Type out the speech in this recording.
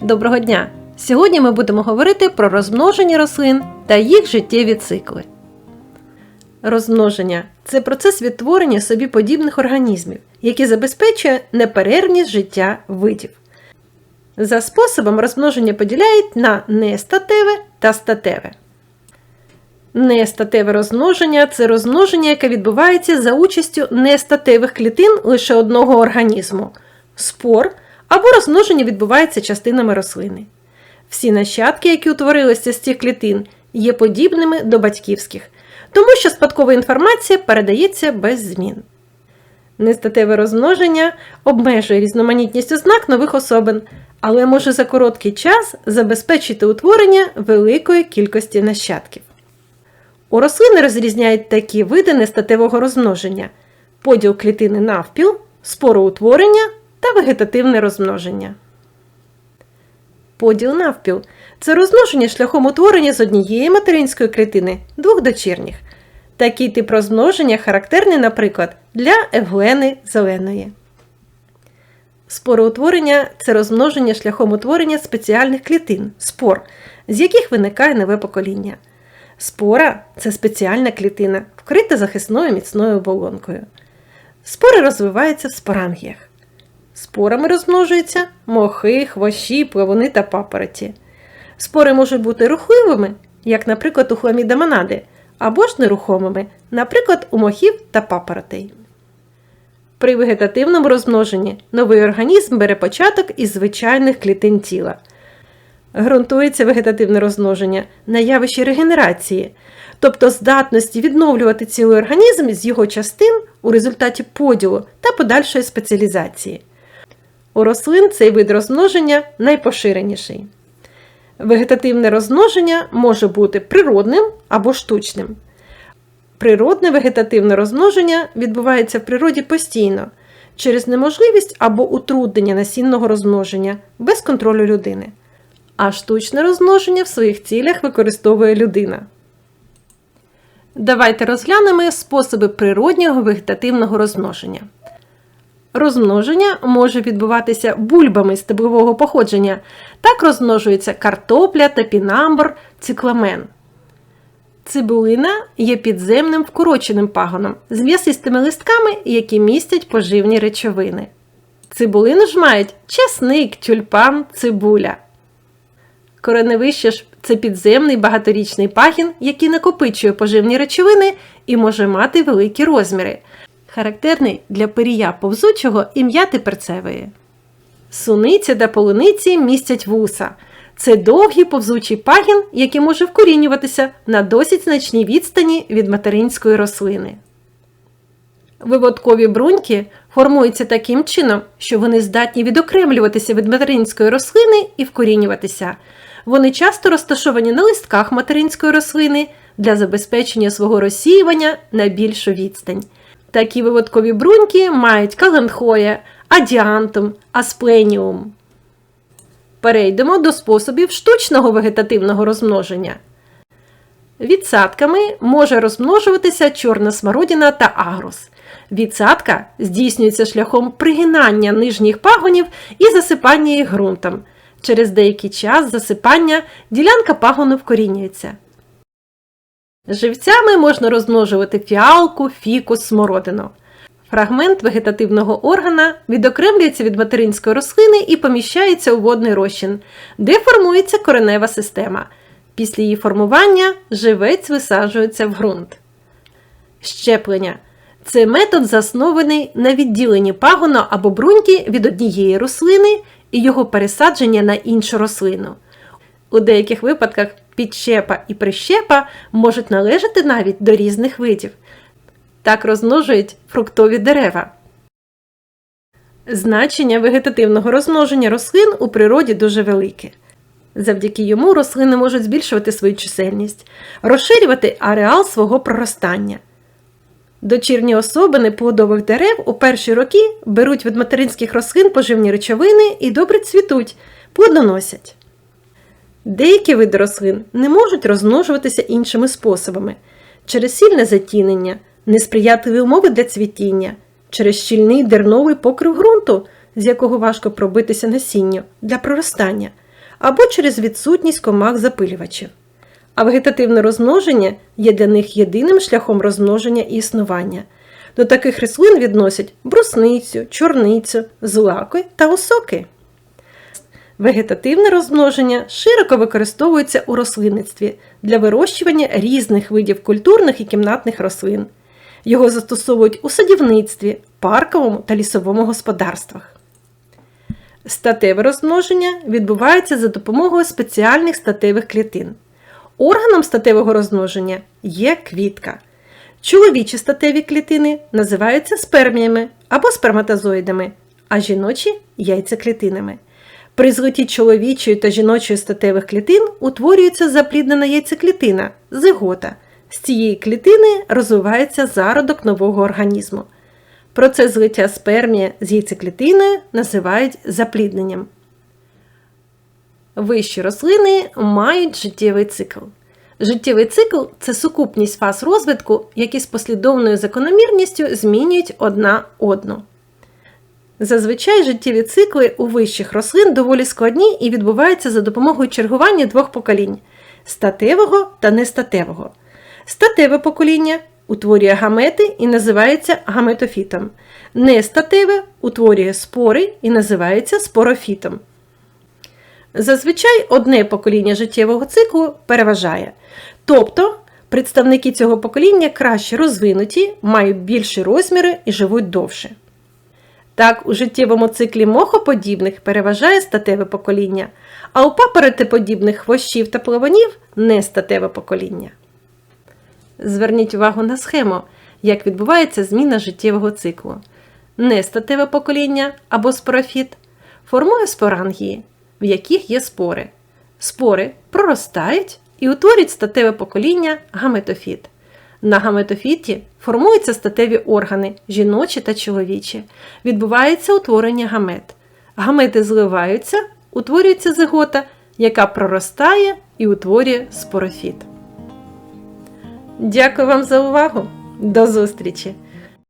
Доброго дня! Сьогодні ми будемо говорити про розмноження рослин та їх життєві цикли. Розмноження це процес відтворення собі подібних організмів, який забезпечує неперервність життя видів. За способом розмноження поділяють на нестатеве та статеве. Нестатеве розмноження це розмноження, яке відбувається за участю нестатевих клітин лише одного організму спор або розмноження відбувається частинами рослини. Всі нащадки, які утворилися з цих клітин, є подібними до батьківських, тому що спадкова інформація передається без змін. Нестатеве розмноження обмежує різноманітність ознак нових особин, але може за короткий час забезпечити утворення великої кількості нащадків. У рослини розрізняють такі види нестатевого розмноження: поділ клітини навпіл, спороутворення та вегетативне розмноження. Поділ навпіл це розмноження шляхом утворення з однієї материнської клітини двох дочірніх. Такий тип розмноження характерний, наприклад, для евглени зеленої. Спороутворення це розмноження шляхом утворення спеціальних клітин спор, з яких виникає нове покоління. Спора це спеціальна клітина, вкрита захисною міцною оболонкою. Спори розвиваються в спорангіях. Спорами розмножуються мохи, хвощі, плавуни та папороті. Спори можуть бути рухливими, як, наприклад, у хламідамонади, або ж нерухомими, наприклад, у мохів та папоротей. При вегетативному розмноженні новий організм бере початок із звичайних клітин тіла. Ґрунтується вегетативне розмноження на явищі регенерації, тобто здатності відновлювати цілий організм з його частин у результаті поділу та подальшої спеціалізації. У рослин цей вид розмноження найпоширеніший. Вегетативне розмноження може бути природним або штучним. Природне вегетативне розмноження відбувається в природі постійно через неможливість або утруднення насінного розмноження без контролю людини. А штучне розмноження в своїх цілях використовує людина. Давайте розглянемо способи природнього вегетативного розмноження. Розмноження може відбуватися бульбами стеблового походження. Так розмножується картопля, топінамбур, цикламен. Цибулина є підземним вкороченим пагоном з м'ясистими листками, які містять поживні речовини. Цибулину ж мають часник, тюльпан, цибуля. Кореневище ж це підземний багаторічний пагін, який накопичує поживні речовини і може мати великі розміри характерний для пирія повзучого і м'яти перцевої. Суниця та полуниці містять вуса. Це довгий повзучий пагін, який може вкорінюватися на досить значній відстані від материнської рослини. Виводкові бруньки формуються таким чином, що вони здатні відокремлюватися від материнської рослини і вкорінюватися. Вони часто розташовані на листках материнської рослини для забезпечення свого розсіювання на більшу відстань. Такі виводкові бруньки мають каленхоя, адіантум, аспленіум. Перейдемо до способів штучного вегетативного розмноження. Відсадками може розмножуватися чорна смородина та агрус. Відсадка здійснюється шляхом пригинання нижніх пагонів і засипання їх ґрунтом. Через деякий час засипання ділянка пагону вкорінюється. Живцями можна розмножувати фіалку, фікус, смородину. Фрагмент вегетативного органа відокремлюється від материнської рослини і поміщається у водний розчин, де формується коренева система. Після її формування живець висаджується в ґрунт. Щеплення це метод, заснований на відділенні пагона або бруньки від однієї рослини і його пересадження на іншу рослину. У деяких випадках підщепа і прищепа можуть належати навіть до різних видів. Так розмножують фруктові дерева. Значення вегетативного розмноження рослин у природі дуже велике. Завдяки йому рослини можуть збільшувати свою чисельність, розширювати ареал свого проростання. Дочірні особини плодових дерев у перші роки беруть від материнських рослин поживні речовини і добре цвітуть, плодоносять. Деякі види рослин не можуть розмножуватися іншими способами через сильне затінення, несприятливі умови для цвітіння, через щільний дерновий покрив ґрунту, з якого важко пробитися насінню для проростання, або через відсутність комах запилювачів. А вегетативне розмноження є для них єдиним шляхом розмноження і існування. До таких рослин відносять брусницю, чорницю, злаки та осоки. Вегетативне розмноження широко використовується у рослинництві для вирощування різних видів культурних і кімнатних рослин. Його застосовують у садівництві, парковому та лісовому господарствах. Статеве розмноження відбувається за допомогою спеціальних статевих клітин. Органом статевого розмноження є квітка. Чоловічі статеві клітини називаються сперміями або сперматозоїдами, а жіночі яйцеклітинами. При злиті чоловічої та жіночої статевих клітин утворюється запліднена яйцеклітина зигота. З цієї клітини розвивається зародок нового організму. Процес злиття спермія з яйцеклітиною називають заплідненням. Вищі рослини мають життєвий цикл. Життєвий цикл це сукупність фаз розвитку, які з послідовною закономірністю змінюють одна одну. Зазвичай життєві цикли у вищих рослин доволі складні і відбуваються за допомогою чергування двох поколінь статевого та нестатевого. Статеве покоління утворює гамети і називається гаметофітом. Нестатеве утворює спори і називається спорофітом. Зазвичай одне покоління життєвого циклу переважає. Тобто представники цього покоління краще розвинуті, мають більші розміри і живуть довше. Так, у життєвому циклі мохоподібних переважає статеве покоління, а у папоротиподібних хвощів та плаванів нестатеве покоління. Зверніть увагу на схему, як відбувається зміна життєвого циклу. Нестатеве покоління або спорофіт формує спорангії, в яких є спори. Спори проростають і утворюють статеве покоління гаметофіт. На гаметофіті формуються статеві органи жіночі та чоловічі. Відбувається утворення гамет. Гамети зливаються, утворюється зигота, яка проростає і утворює спорофіт. Дякую вам за увагу! До зустрічі!